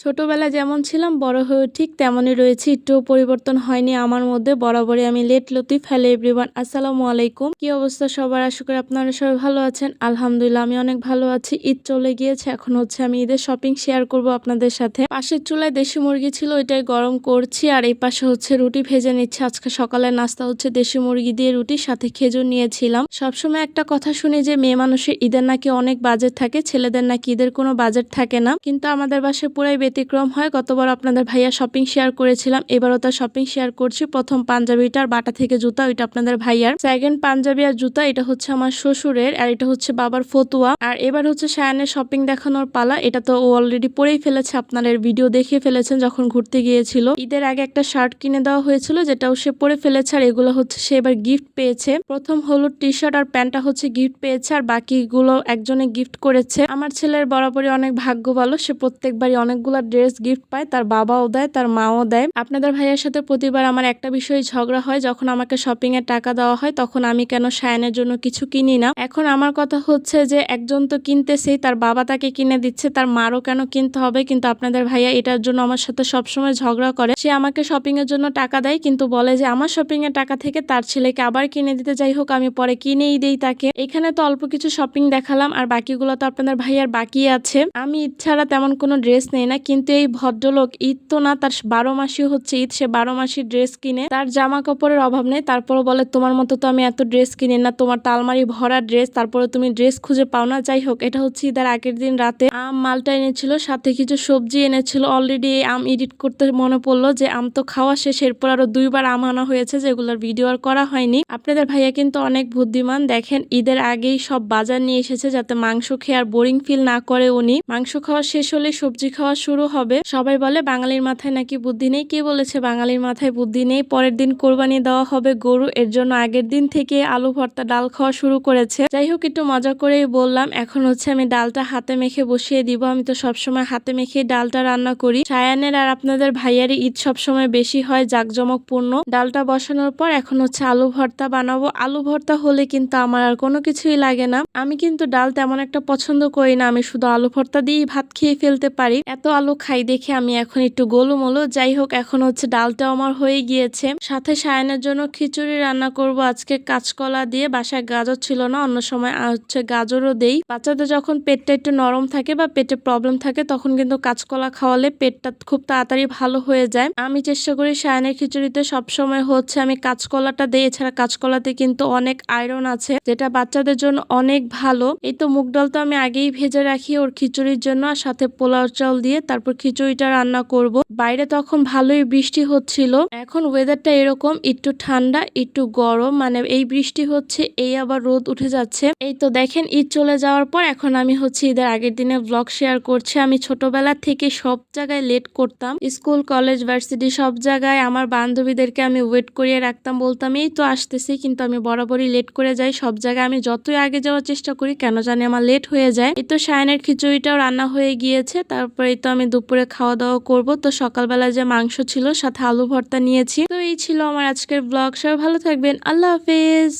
ছোটবেলায় যেমন ছিলাম, বড় হয়ে ঠিক তেমনই রয়েছি। একটুও পরিবর্তন হয়নি আমার মধ্যে। বরাবরই আমি লেট লতিফ। হ্যালো এভরিওয়ান, আসসালামু আলাইকুম। কি অবস্থা সবার? আশা করি আপনারা সবাই ভালো আছেন। আলহামদুলিল্লাহ, আমি অনেক ভালো আছি। ঈদ চলে গিয়েছে, এখন হচ্ছে আমি ঈদের শপিং শেয়ার করব আপনাদের সাথে। পাশের চুলায় দেশি মুরগি ছিল, ওইটাই গরম করছি। আর এই পাশে হচ্ছে রুটি ভেজে নিচ্ছে। আজকে সকালের নাস্তা হচ্ছে দেশি মুরগি দিয়ে রুটির সাথে খেজুর নিয়েছিলাম। সবসময় একটা কথা শুনি যে, মেয়ে মানুষের ঈদের নাকি অনেক বাজেট থাকে, ছেলেদের নাকি ঈদের কোনো বাজেট থাকে না। কিন্তু আমাদের বাসায় পুরাই ব্যতিক্রম হয়। গতবার আপনাদের ভাইয়া শপিং শেয়ার করেছিলাম। এবারও তার শপিং শেয়ার করছি। প্রথম পাঞ্জাবিটার বাটা থেকে জুতা, ওইটা আপনাদের ভাইয়ার। সেকেন্ড পাঞ্জাবি আর জুতা, এটা হচ্ছে আমার শ্বশুরের আর এটা হচ্ছে বাবার ফতুয়া। আর এবার হচ্ছে সায়ানের শপিং দেখানোর পালা। এটা তো ও অলরেডি পরেই ফেলেছে আপনারা এর ভিডিও দেখে ফেলেছেন যখন ঘুরতে গিয়েছিল। ঈদের আগে একটা শার্ট কিনে দেওয়া হয়েছিল, যেটাও সে পরে ফেলেছে আর এগুলো হচ্ছে সে এবার গিফট পেয়েছে। প্রথম হলুদ টি শার্ট আর প্যান্টটা হচ্ছে গিফট পেয়েছে আর বাকিগুলো একজনে গিফট করেছে। আমার ছেলের বরাবরই অনেক ভাগ্য ভালো সে প্রত্যেকবারই অনেকগুলো ড্রেস গিফট পায়, তার বাবাও দেয়, তার মাও দেয়। আপনাদের ভাইয়ের সাথে প্রতিবার আমার একটা বিষয়ে ঝগড়া হয়, যখন আমাকে শপিং এর টাকা দেওয়া হয়, তখন আমি কেন সায়নের জন্য কিছু কিনি না। এখন আমার কথা হচ্ছে যে, একজন তো কিনতেছেই, তার বাবা তাকে কিনে দিচ্ছে, তার মারও কেন কিনতে হবে? কিন্তু আপনাদের ভাইয়া এটার জন্য আমার সাথে সবসময় ঝগড়া করে। সে আমাকে শপিং এর জন্য টাকা দেয়, কিন্তু বলে যে, আমার শপিং এর টাকা থেকে তার ছেলেকে আবার কিনে দিতে যাই হোক, আমি পরে কিনেই দেই তাকে। এখানে তো অল্প কিছু শপিং দেখালাম, আর বাকিগুলো তো আপনাদের ভাইয়ার বাকি আছে। আমি ছাড়া তেমন কোনো ড্রেস নেই না কিন্তু এই ভদ্রলোক ঈদ তো না, তার বারো মাসই হচ্ছে ঈদ, সে বারো মাসি ড্রেস কিনে। তার জামা কাপড়ের অভাব নেই তারপরে বলে, তোমার মতো তো আমি এত ড্রেস কিনি না, তোমার তো আলমারি ভরা ড্রেস তারপরে তুমি ড্রেস খুঁজে পাও না। যাই হোক, এটা হচ্ছে ঈদের আগের দিন রাতে। আম মালটা এনেছিল, সাথে কিছু সবজি এনেছিল। অলরেডি এই আম এডিট করতে মনে পড়ল যে, আম তো খাওয়া শেষ। এরপর আরও দুইবার আম আনা হয়েছে, যেগুলোর ভিডিও আর করা হয়নি। আপনাদের ভাইয়া কিন্তু অনেক বুদ্ধিমান। দেখেন, ঈদের আগেই সব বাজার নিয়ে এসেছে যাতে মাংস খেয়ে আর বোরিং ফিল না করে উনি। মাংস খাওয়া শেষ হলে সবজি খাওয়া শুরু হবে। সবাই বলে, বাঙালির মাথায় নাকি বুদ্ধি নেই? কে বলেছে, বাঙালির মাথায় বুদ্ধি নেই। পরের দিন কোরবানি দেওয়া হবে গরু। এর জন্য আগের দিন থেকে আলু, ভর্তা, ডাল খাওয়া শুরু করেছে। যাই হোক, একটু মজা করেই বললাম, এখন হচ্ছে আমি ডালটা হাতে মেখে বসিয়ে দিব। আমি তো সবসময় হাতে মেখে ডালটা রান্না করি। সায়ানের আর আপনাদের ভাইয়ারি ঈদ সবসময় বেশি হয় জাকজমকপূর্ণ। ডালটা বসানোর পর এখন হচ্ছে আলু, ভর্তা বানাবো। আলু, ভর্তা হলে কিন্তু আমার আর কোনো কিছুই লাগে না। আমি কিন্তু ডাল তেমন একটা পছন্দ করি না। আমি শুধু আলু, ভর্তা দিয়েই ভাত খেয়ে ফেলতে পারি। এত আলু খাই দেখে আমি এখন একটু গোলুমলো। যাই হোক, এখন হচ্ছে ডালটাও আমার হয়ে গিয়েছে। সাথে সায়নের জন্য খিচুড়ি রান্না করব। আজকে কাঁচকলা দিয়ে, বাসায় গাজর ছিল না, অন্য সময় হচ্ছে গাজরও দেই। বাচ্চাদের যখন পেটটা একটু নরম থাকে বা পেটে প্রবলেম থাকে, তখন কিন্তু কাঁচকলা খাওয়ালে পেটটা খুব তাড়াতাড়ি ভালো হয়ে যায়। আমি চেষ্টা করি সায়নের খিচুড়িতে সবসময় হচ্ছে আমি কাঁচকলাটা দিই। এছাড়া কাঁচকলাতে কিন্তু অনেক আয়রন আছে, যেটা বাচ্চাদের জন্য অনেক ভালো। এই তো মুগ ডাল তো আমি আগেই ভেজে রাখি ওর খিচুড়ির জন্য। আর সাথে পোলাও চাল দিয়ে তারপর খিচুড়িটা রান্না করব। বাইরে তখন ভালোই বৃষ্টি হচ্ছিল। এখন ওয়েদারটা এরকম, একটু ঠান্ডা, একটু গরম মানে এই বৃষ্টি হচ্ছে, এই আবার রোদ উঠে যাচ্ছে। এই তো দেখেন, ঈদ চলে যাওয়ার পর এখন আমি হচ্ছে ঈদের আগের দিনে ব্লগ শেয়ার করছি। আমি ছোটবেলা থেকে সব জায়গায় লেট করতাম। স্কুল কলেজ ভার্সিটি সব জায়গায় আমার বান্ধবীদেরকে আমি ওয়েট করিয়ে রাখতাম বলতাম, এই তো আসতেছি, কিন্তু আমি বরাবরই লেট করে যাই। সব জায়গায় আমি যতই আগে যাওয়ার চেষ্টা করি, কেন জানি আমার লেট হয়ে যায়। এই তো সায়নের খিচুড়িটাও রান্না হয়ে গিয়েছে। তারপরে তো আমি দুপুরে খাওয়া দাওয়া করব। তো সকালবেলা যে মাংস ছিল, সাথে আলু ভর্তা নিয়েছি। তো এই ছিল আমার আজকের ব্লগ সবাই ভালো থাকবেন। আল্লাহ হাফেজ।